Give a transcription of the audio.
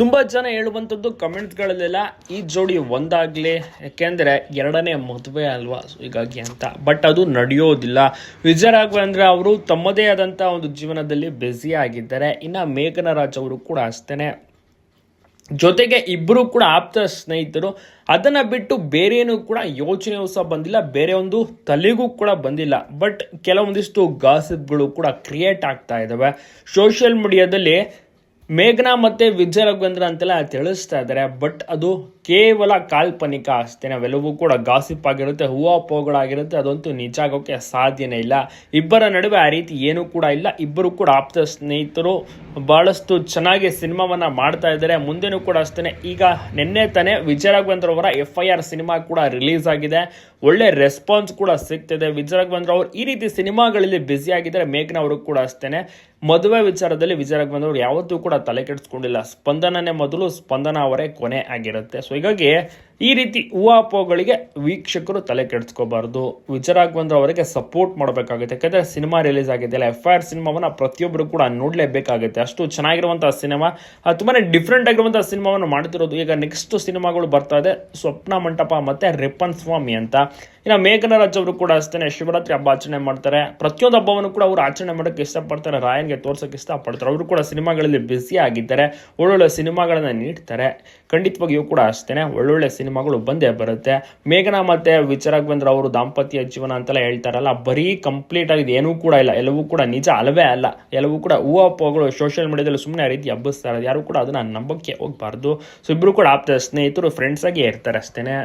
ತುಂಬ ಜನ ಹೇಳುವಂಥದ್ದು ಕಮೆಂಟ್ಗಳಲ್ಲೆಲ್ಲ ಈ ಜೋಡಿ ಒಂದಾಗಲಿ, ಯಾಕೆಂದರೆ ಎರಡನೇ ಮದುವೆ ಅಲ್ವಾ? ಹೀಗಾಗಿ ಅಂತ. ಬಟ್ ಅದು ನಡೆಯೋದಿಲ್ಲ. ವಿಜಯ ರಾಘವೇಂದ್ರ ಅವರು ತಮ್ಮದೇ ಆದಂಥ ಒಂದು ಜೀವನದಲ್ಲಿ ಬ್ಯುಸಿ ಆಗಿದ್ದಾರೆ. ಇನ್ನು ಮೇಘನರಾಜ್ ಅವರು ಕೂಡ ಅಷ್ಟೇ ಜೊತೆಗೆ ಇಬ್ಬರು ಕೂಡ ಆಪ್ತ ಸ್ನೇಹಿತರು. ಅದನ್ನ ಬಿಟ್ಟು ಬೇರೇನೂ ಕೂಡ ಯೋಚನೆಯೂ ಸಹ ಬಂದಿಲ್ಲ. ಬೇರೆ ಒಂದು ತಲೆಗೂ ಕೂಡ ಬಂದಿಲ್ಲ. ಬಟ್ ಕೆಲವೊಂದಿಷ್ಟು ಗಾಸಿಪ್ಗಳು ಕೂಡ ಕ್ರಿಯೇಟ್ ಆಗ್ತಾ ಇದ್ದಾವೆ ಸೋಷಿಯಲ್ ಮೀಡಿಯಾದಲ್ಲಿ ಮೇಘನಾ ಮತ್ತೆ ವಿಜಯ ರಘುವೇಂದ್ರ ಅಂತೆಲ್ಲ ತಿಳಿಸ್ತಾ ಇದ್ದಾರೆ ಬಟ್ ಅದು ಕೇವಲ ಕಾಲ್ಪನಿಕ ಅಷ್ಟೇ ನಾವೆಲ್ಲವೂ ಕೂಡ ಗಾಸಿಪ್ ಆಗಿರುತ್ತೆ ಹೂವಾಪೋಗಳಾಗಿರುತ್ತೆ, ಅದಂತೂ ನಿಜ ಆಗೋಕ್ಕೆ ಸಾಧ್ಯನೇ ಇಲ್ಲ. ಇಬ್ಬರ ನಡುವೆ ಆ ರೀತಿ ಏನೂ ಕೂಡ ಇಲ್ಲ. ಇಬ್ಬರು ಕೂಡ ಆಪ್ತ ಸ್ನೇಹಿತರು ಬಹಳಷ್ಟು ಚೆನ್ನಾಗಿ ಸಿನಿಮಾವನ್ನು ಮಾಡ್ತಾ ಇದ್ದಾರೆ. ಮುಂದೆನೂ ಕೂಡ ಅಷ್ಟೇ ಈಗ ನಿನ್ನೆ ತಾನೇ ವಿಜಯ ರಾಘವೇಂದ್ರ ಅವರ ಎಫ್ ಐ ಆರ್ ಸಿನಿಮಾ ಕೂಡ ರಿಲೀಸ್ ಆಗಿದೆ. ಒಳ್ಳೆ ರೆಸ್ಪಾನ್ಸ್ ಕೂಡ ಸಿಗ್ತಿದೆ. ವಿಜಯ ಅವರು ಈ ರೀತಿ ಸಿನಿಮಾಗಳಲ್ಲಿ ಬ್ಯುಸಿ ಆಗಿದ್ದಾರೆ. ಮೇಘ್ನ ಅವರು ಕೂಡ ಅಷ್ಟೇ ಮದುವೆ ವಿಚಾರದಲ್ಲಿ ವಿಜಯ ಅವರು ಯಾವತ್ತೂ ಕೂಡ ತಲೆ ಕೆಡಿಸ್ಕೊಂಡಿಲ್ಲ. ಸ್ಪಂದನನೇ ಮೊದಲು ಸ್ಪಂದನ ಅವರೇ ಕೊನೆ ಆಗಿರುತ್ತೆ. ಸೊ ಹೀಗಾಗಿ ಈ ರೀತಿ ಹೂವಾಪೋಗಳಿಗೆ ವೀಕ್ಷಕರು ತಲೆ ಕೆಡಿಸ್ಕೋಬಾರ್ದು. ವಿಚಾರಕ್ಕೆ ರಾಘವೇಂದ್ರ ಅವರಿಗೆ ಸಪೋರ್ಟ್ ಮಾಡಬೇಕಾಗುತ್ತೆ. ಯಾಕಂದ್ರೆ ಸಿನಿಮಾ ರಿಲೀಸ್ ಆಗಿದೆಯಲ್ಲ ಎಫ್ ಐ ಆರ್ ಸಿನಿಮಾವನ್ನ ಪ್ರತಿಯೊಬ್ಬರು ಕೂಡ ನೋಡಲೇಬೇಕಾಗುತ್ತೆ. ಅಷ್ಟು ಚೆನ್ನಾಗಿರುವಂತಹ ಸಿನಿಮಾ ತುಂಬಾನೇ ಡಿಫ್ರೆಂಟ್ ಆಗಿರುವಂತಹ ಸಿನಿಮಾವನ್ನು ಮಾಡ್ತಿರೋದು. ಈಗ ನೆಕ್ಸ್ಟ್ ಸಿನಿಮಾಗಳು ಬರ್ತಾ ಇದೆ, ಸ್ವಪ್ನ ಮಂಟಪ ಮತ್ತೆ ರಿಪ್ಪನ್ ಸ್ವಾಮಿ ಅಂತ. ಇನ್ನು ಮೇಘನರಾಜ್ ಅವರು ಕೂಡ ಅಷ್ಟೇ ಶಿವರಾತ್ರಿ ಹಬ್ಬ ಆಚರಣೆ ಮಾಡ್ತಾರೆ. ಪ್ರತಿಯೊಂದು ಹಬ್ಬವನ್ನು ಕೂಡ ಅವರು ಆಚರಣೆ ಮಾಡೋಕ್ಕೆ ಇಷ್ಟಪಡ್ತಾರೆ. ರಾಯನ್ಗೆ ತೋರ್ಸೋಕೆ ಇಷ್ಟಪಡ್ತಾರೆ. ಅವರು ಕೂಡ ಸಿನಿಮಾಗಳಲ್ಲಿ ಬ್ಯುಸಿ ಆಗಿದ್ದಾರೆ. ಒಳ್ಳೊಳ್ಳೆ ಸಿನಿಮಾಗಳನ್ನ ನೀಡ್ತಾರೆ. ಖಂಡಿತವಾಗಿಯೂ ಕೂಡ ಅಷ್ಟೇ ಒಳ್ಳೊಳ್ಳೆ ಸಿನಿಮಾಗಳು ಬಂದೇ ಬರುತ್ತೆ. ಮೇಘನಾ ಮತ್ತೆ ವಿಚಾರಗ್ವೇಂದ್ರ ಅವರು ದಾಂಪತ್ಯ ಜೀವನ ಅಂತೆಲ್ಲ ಹೇಳ್ತಾರಲ್ಲ, ಬರೀ ಕಂಪ್ಲೀಟ್ ಆಗಿದೆ ಏನೂ ಕೂಡ ಇಲ್ಲ. ಎಲ್ಲವೂ ಕೂಡ ನಿಜ ಅಲ್ಲವೇ ಅಲ್ಲ. ಎಲ್ಲವೂ ಕೂಡ ಹೂವಪ್ಪಗಳು ಸೋಷಿಯಲ್ ಮೀಡಿಯಾದಲ್ಲಿ ಸುಮ್ಮನೆ ರೀತಿ ಹಬ್ಬಿಸ್ತಾರೆ ಯಾರು ಕೂಡ ಅದನ್ನ ನಂಬಕ್ಕೆ ಹೋಗ್ಬಾರ್ದು. ಸೊ ಇಬ್ರು ಕೂಡ ಆಪ್ತ ಸ್ನೇಹಿತರು ಫ್ರೆಂಡ್ಸ್ ಆಗಿ ಇರ್ತಾರೆ ಅಷ್ಟೇ